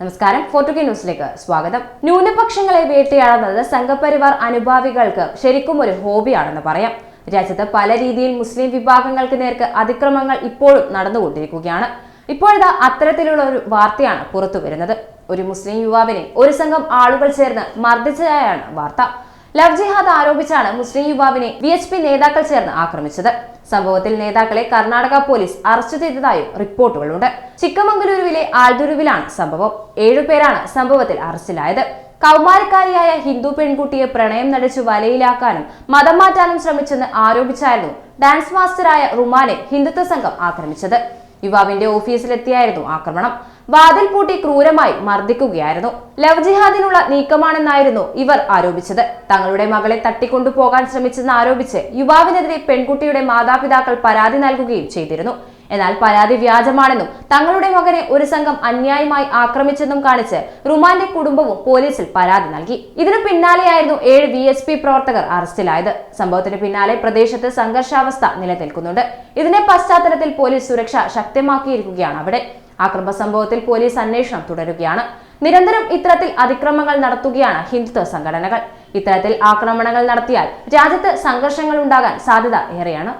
നമസ്കാരം. ഫോർട്ടുഗി ന്യൂസിലേക്ക് സ്വാഗതം. ന്യൂനപക്ഷങ്ങളെ വേട്ടയാടുന്നത് സംഘപരിവാർ അനുഭാവികൾക്ക് ശരിക്കും ഒരു ഹോബിയാണെന്ന് പറയാം. രാജ്യത്ത് പല രീതിയിൽ മുസ്ലിം വിഭാഗങ്ങൾക്ക് നേർക്ക് അതിക്രമങ്ങൾ ഇപ്പോഴും നടന്നുകൊണ്ടിരിക്കുകയാണ്. ഇപ്പോഴത്തെ അത്തരത്തിലുള്ള ഒരു വാർത്തയാണ് പുറത്തു വരുന്നത് ഒരു മുസ്ലിം യുവാവിനെ ഒരു സംഘം ആളുകൾ ചേർന്ന് മർദ്ദിച്ചതായാണ് വാർത്ത. ലവ് ജിഹാദ് ആരോപിച്ചാണ് മുസ്ലിം യുവാവിനെ വി എച്ച് പി നേതാക്കൾ ചേർന്ന് ആക്രമിച്ചത്. സംഭവത്തിൽ നേതാക്കളെ കർണാടക പോലീസ് അറസ്റ്റ് ചെയ്തതായും റിപ്പോർട്ടുകളുണ്ട്. ചിക്കമംഗലൂരുവിലെ ആൽദുരുവിലാണ് സംഭവം. ഏഴുപേരാണ് സംഭവത്തിൽ അറസ്റ്റിലായത്. കൗമാരക്കാരിയായ ഹിന്ദു പെൺകുട്ടിയെ പ്രണയം നടിച്ചു വലയിലാക്കാനും മതം മാറ്റാനും ശ്രമിച്ചെന്ന് ആരോപിച്ചായിരുന്നു ഡാൻസ് മാസ്റ്ററായ റുമാനെ ഹിന്ദുത്വ സംഘം ആക്രമിച്ചത്. യുവാവിന്റെ ഓഫീസിലെത്തിയായിരുന്നു ആക്രമണം. വാതിൽ പൂട്ടി ക്രൂരമായി മർദ്ദിക്കുകയായിരുന്നു. ലവ് ജിഹാദിനുള്ള നീക്കമാണെന്നായിരുന്നു ഇവർ ആരോപിച്ചത്. തങ്ങളുടെ മകളെ തട്ടിക്കൊണ്ടുപോകാൻ ശ്രമിച്ചെന്ന് ആരോപിച്ച് യുവാവിനെതിരെ പെൺകുട്ടിയുടെ മാതാപിതാക്കൾ പരാതി നൽകുകയും ചെയ്തിരുന്നു. എന്നാൽ പരാതി വ്യാജമാണെന്നും തങ്ങളുടെ മകനെ ഒരു സംഘം അന്യായമായി ആക്രമിച്ചെന്നും കാണിച്ച് റുമാന്റെ കുടുംബവും പോലീസിൽ പരാതി നൽകി. ഇതിനു പിന്നാലെയായിരുന്നു ഏഴ് വി എസ് പി പ്രവർത്തകർ അറസ്റ്റിലായത്. സംഭവത്തിന് പിന്നാലെ പ്രദേശത്ത് സംഘർഷാവസ്ഥ നിലനിൽക്കുന്നുണ്ട്. ഇതിന്റെ പശ്ചാത്തലത്തിൽ പോലീസ് സുരക്ഷ ശക്തമാക്കിയിരിക്കുകയാണ് അവിടെ. ആക്രമ സംഭവത്തിൽ പോലീസ് അന്വേഷണം തുടരുകയാണ്. നിരന്തരം ഇത്തരത്തിൽ അതിക്രമങ്ങൾ നടത്തുകയാണ് ഹിന്ദുത്വ സംഘടനകൾ. ഇത്തരത്തിൽ ആക്രമണങ്ങൾ നടത്തിയാൽ രാജ്യത്ത് സംഘർഷങ്ങൾ ഉണ്ടാകാൻ സാധ്യത ഏറെയാണ്.